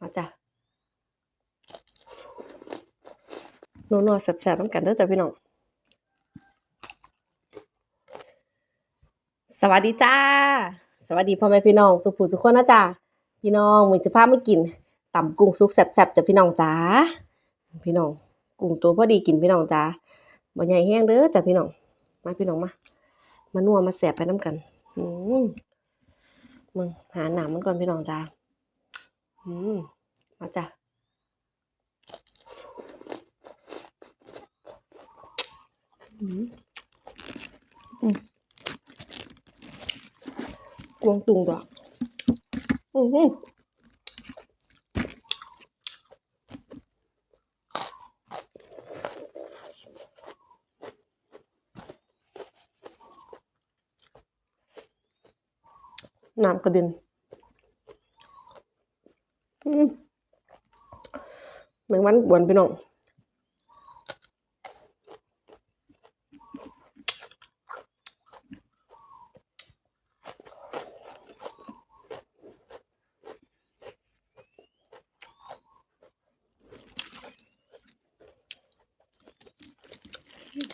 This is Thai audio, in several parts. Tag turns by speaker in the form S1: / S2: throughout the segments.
S1: มาจ้ะนัวๆแซ่บๆน้ำกันเด้อจ้ะพี่น้อง สวัสดีจ้า สวัสดีพ่อแม่พี่น้อง สุภูสุขคนนะจ้าพี่น้องมือจะพามากินต่ำกุ้งสุกแซ่บๆจ้ะพี่น้องจ้า พี่น้อง กุ้งตัวพอดีกินพี่น้องจ้าบ่ใหญ่แห้งเด้อจ้ะพี่น้อง มาพี่น้องมา มานัวมาแซ่บไปน้ำกัน อืมมึงหาหนามมันก่อนพี่น้องจ้า อืมมาจ้ะกวงตุงดอกอือหือน้ำกระเด็นอืม แมงมันบวนพี่น้อง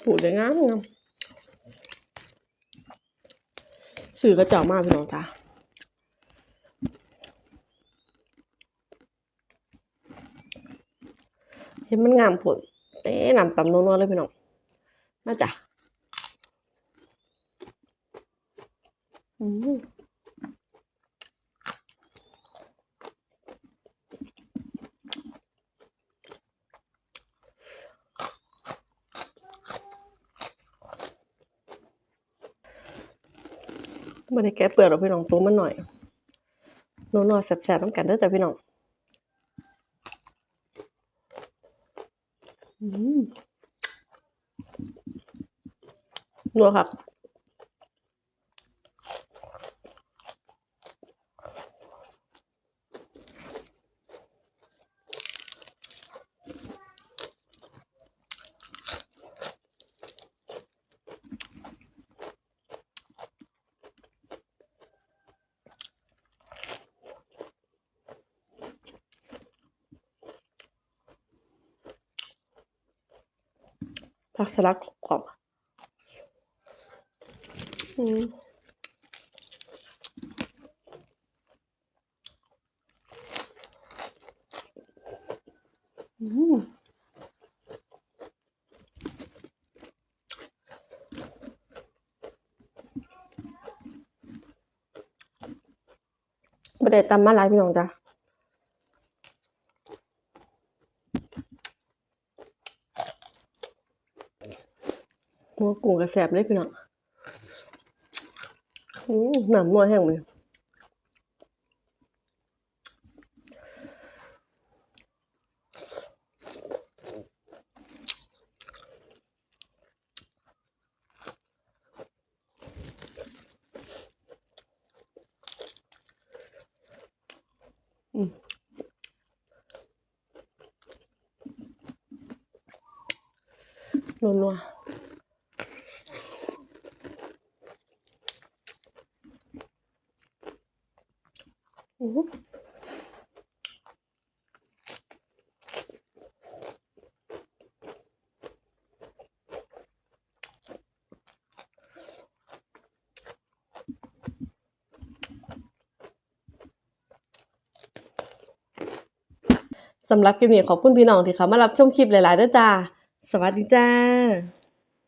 S1: ผูดได้งามงามสื่อกระเจอกมากพี่น้องจ้า เห็นมันงามผลเอ๊ะนำตำนัวๆเลยพี่น้องมาจ้ะอืมไม่ได้แกะเปลือกหรอกพี่น้องตัวมันหน่อยนัวๆแซ่บๆน้ำกันเด้อจ้ะพี่น้อง อืม นัวครับ ผักสลัดกรอบๆอืมอืมประเดี๋ยวตำมาหลายพี่น้องจ้ะ หัวกุ้งกระแสบเลยพี่น้องอืมน้ำนัวแห้งเลยอืมนัวๆ อือหือ สำหรับคลิปนี้ขอบคุณพี่น้องที่เขามารับชมคลิปหลายๆด้อจ้า สวัสดีจ้า